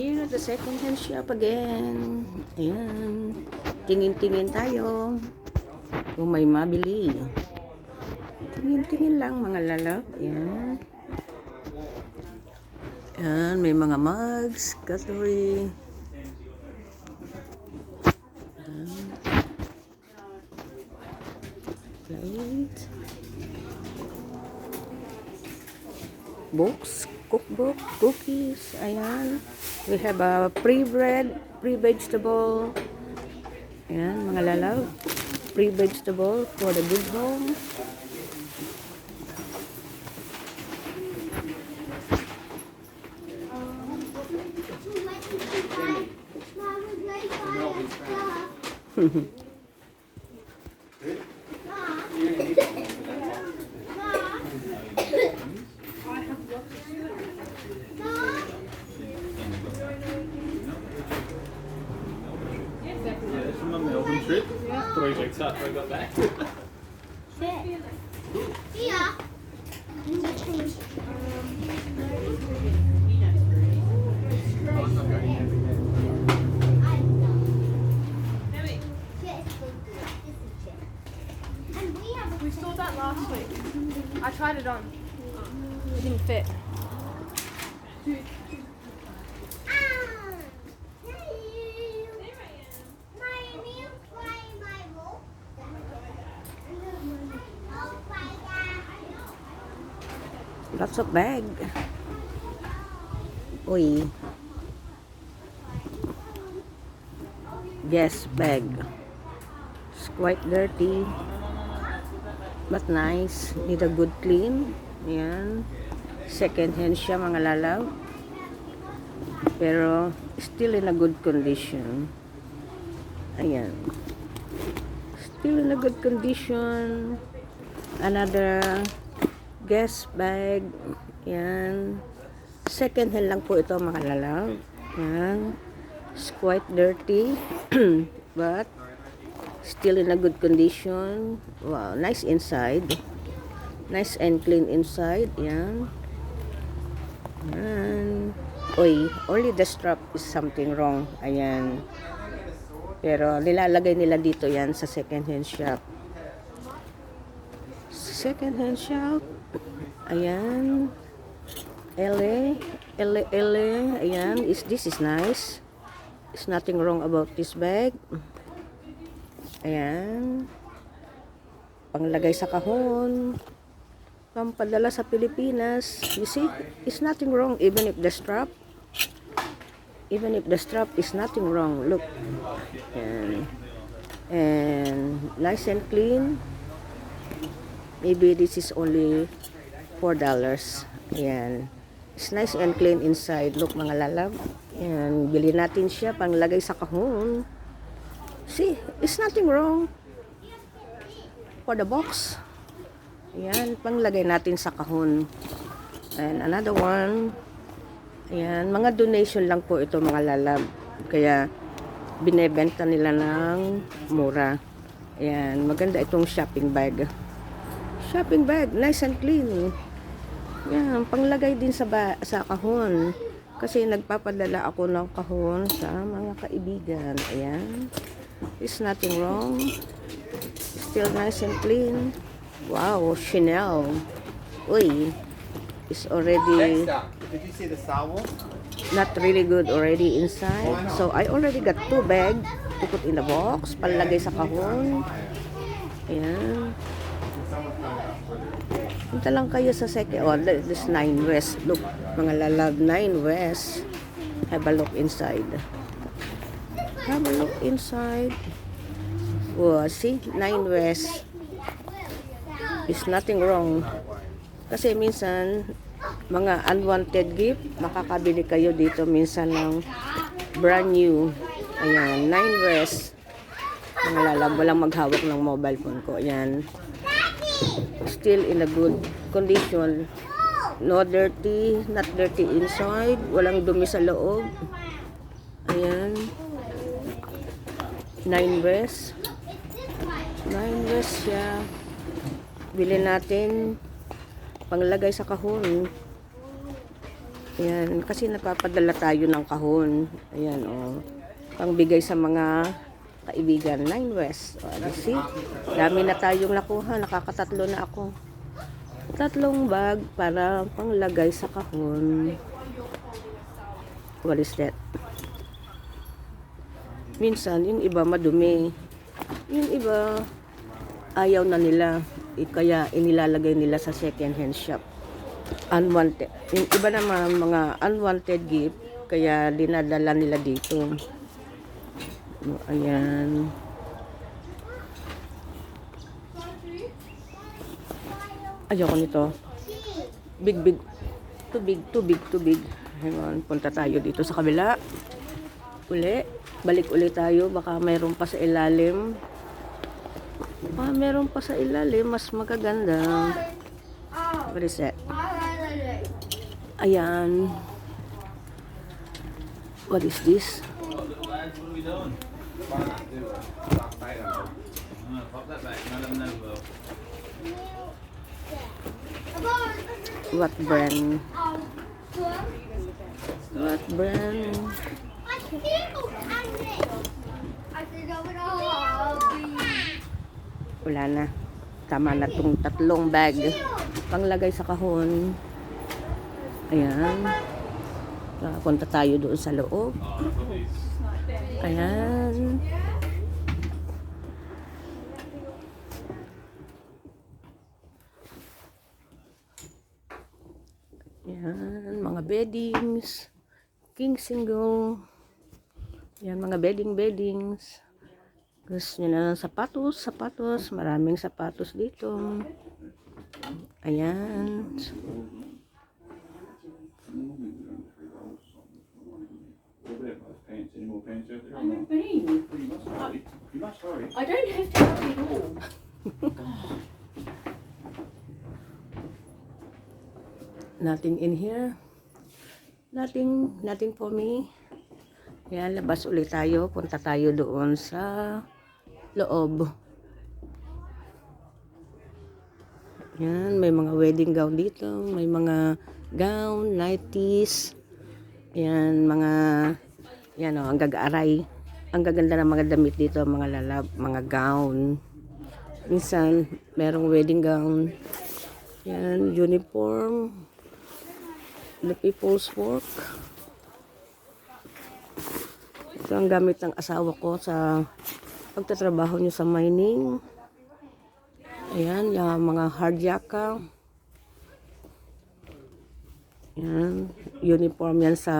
here at the second hand shop again. Ayan. Tingin-tingin tayo. Kung may mabili. Tingin-tingin lang mga lalap. Ayan. Ayan, may mga mugs, cutlery. Ayan. Plate. Books, cookbook, cookies, ayan. We have a pre-bread, pre-vegetable. Ayan, mga lalaw. Pre-vegetable for the good home. Yeah, Trip. Three weeks I got back. Yeah. We saw that last week. I tried it on. It didn't fit. Lots of bag. Uy. Yes, bag. It's quite dirty. But nice. Need a good clean. Ayan. Second hand siya mga lalaw. Pero still in a good condition. Ayan. Still in a good condition. Another guest bag. Yan. Second hand lang po ito mga lalaw. Yan. It's quite dirty. but still in a good condition. Wow, nice inside. Nice and clean inside. Yan. Yan. Uy, only the strap is something wrong. Ayan. Pero nilalagay nila dito yan sa second hand shop. Second hand shop. Ayan. LA. LA, LA. Ayan. Is, this is nice. There's nothing wrong about this bag. Ayan. Panglagay sa kahon. Pampadala sa Pilipinas. You see? It's nothing wrong even if the strap. Even if the strap is nothing wrong. Look. Ayan. And nice and clean. Maybe this is only $4. Ayan. It's nice and clean inside. Look mga lalab. Ayan. Bili natin siya panglagay sa kahon. See, it's nothing wrong. For the box. Ayan. Panglagay natin sa kahon. And another one. Ayan. Mga donation lang po ito mga lalab. Kaya binebenta nila ng mura. Ayan. Maganda itong shopping bag. Shopping bag, nice and clean. Yan, panglagay din sa ba sa kahon. Kasi nagpapadala ako ng kahon sa mga kaibigan. Ayan. It's nothing wrong. Still nice and clean. Wow, Chanel. Uy, it's already did you see the Wars? not really good already inside. So, I already got two bag to put in the box. Palagay sa kahon. Ayan. Punta lang kayo sa second. Oh, this 9 West. Look, mga lalab 9 West. Have a look inside. Have a look inside. Oh, see? 9 West. Is nothing wrong. Kasi minsan, mga unwanted gift, makakabili kayo dito minsan ng brand new. Ayan, 9 West. Mga lalab, walang maghawak ng mobile phone ko. Ayan. Still in a good condition. No dirty, not dirty inside. Walang dumi sa loob. Ayan. 9 West. 9 West siya. Bili natin panglagay sa kahon. Ayan, kasi napapadala tayo ng kahon. Ayan, oh. Pangbigay sa mga kaibigan. Nine West. Oh, you see? Dami na tayong nakuha. Nakakatatlo na ako. Tatlong bag para panglagay sa kahon. What is that? Minsan, yung iba madumi. Yung iba, ayaw na nila. Eh, Kaya inilalagay nila sa second hand shop. Unwanted. Yung iba naman, mga unwanted gift. Kaya dinadala nila dito. Ayan. Ayoko nito. Big, big. Too big, too big, too big. Hang punta tayo dito sa kabila. Uli. Balik uli tayo. Baka mayroon pa sa ilalim. Baka mayroon pa sa ilalim. Mas magaganda. What is that? Ayan. What is this? What are we doing? What brand? What brand? Wala na. Tama na tong tatlong bag. Panglagay sa kahon. Ayan. Punta tayo doon sa loob. Ayan. Yan, mga beddings. King single. Yan, mga bedding beddings. Gusto nyo na ng sapatos, sapatos. Maraming sapatos dito. Ayan. Pants, any more pants out there? I have been. You must hurry. You must hurry. I don't have to hurry at all. Nothing in here. Nothing, nothing for me. Yan, labas ulit tayo. Punta tayo doon sa loob. Yan, may mga wedding gown dito. May mga gown, nighties. Yan, mga, yan o, ang gag-aray. Ang gaganda ng mga damit dito, mga lalab, mga gown. Minsan, merong wedding gown. Yan, uniform. The People's Work. Ito ang gamit ng asawa ko sa pagtatrabaho niyo sa mining. Ayan, yung mga hardjaka. Yan, uniform yan sa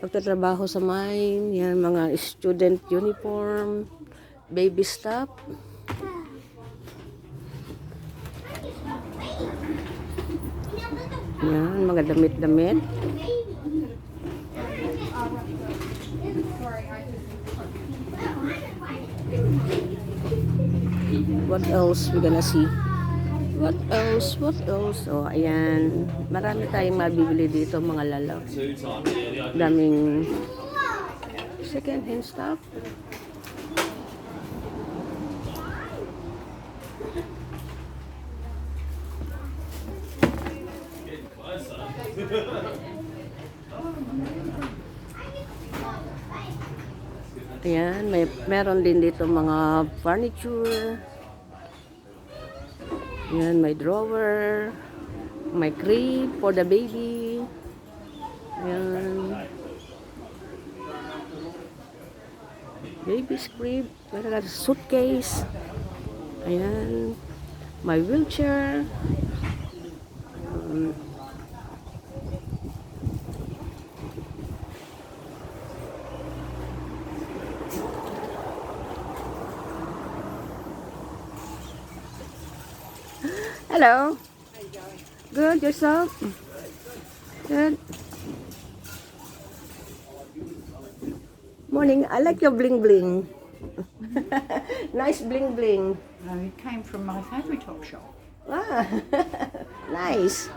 pagtatrabaho sa mine. Yan, mga student uniform, baby stuff. Yan, mga damit-damit. What else we gonna see? What else? What else? Oh, ayan. Marami tayong mabibili dito, mga the Daming second hand stuff. Ayan, may meron din dito mga furniture. Ayan, may drawer. May crib for the baby. Ayan. Baby's crib. Meron suitcase. Ayan. May wheelchair. Um, Hello. Good, yourself? Good. Morning. I like your bling bling. nice bling bling. No, it came from my favourite top shop. Ah, nice.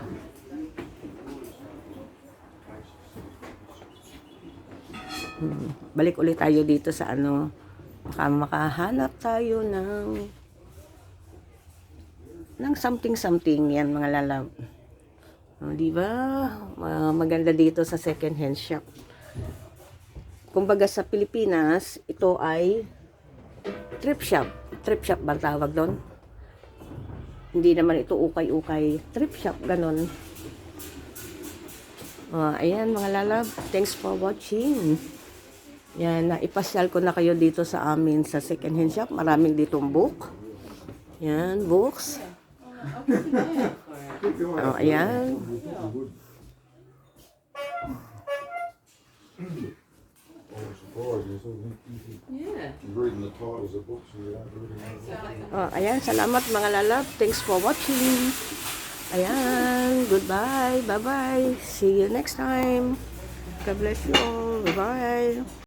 Hmm, Balik ulit tayo dito sa ano. Baka makahanap tayo ng ng something something yan mga lalab. Oh, di ba? Ma- maganda dito sa second hand shop. Kumbaga sa Pilipinas, ito ay trip shop. Trip shop ba tawag doon? Hindi naman ito ukay-ukay. Trip shop, ganun. Ah, ayan mga lalab, thanks for watching. Yan, naipasyal ko na kayo dito sa amin sa second hand shop. Maraming ditong book. Yan, books. Oh, ayan. Really know. Oh, ayan, salamat mga lalab. Thanks for watching. Ayan, goodbye. Bye-bye. See you next time. God bless you all. Bye-bye.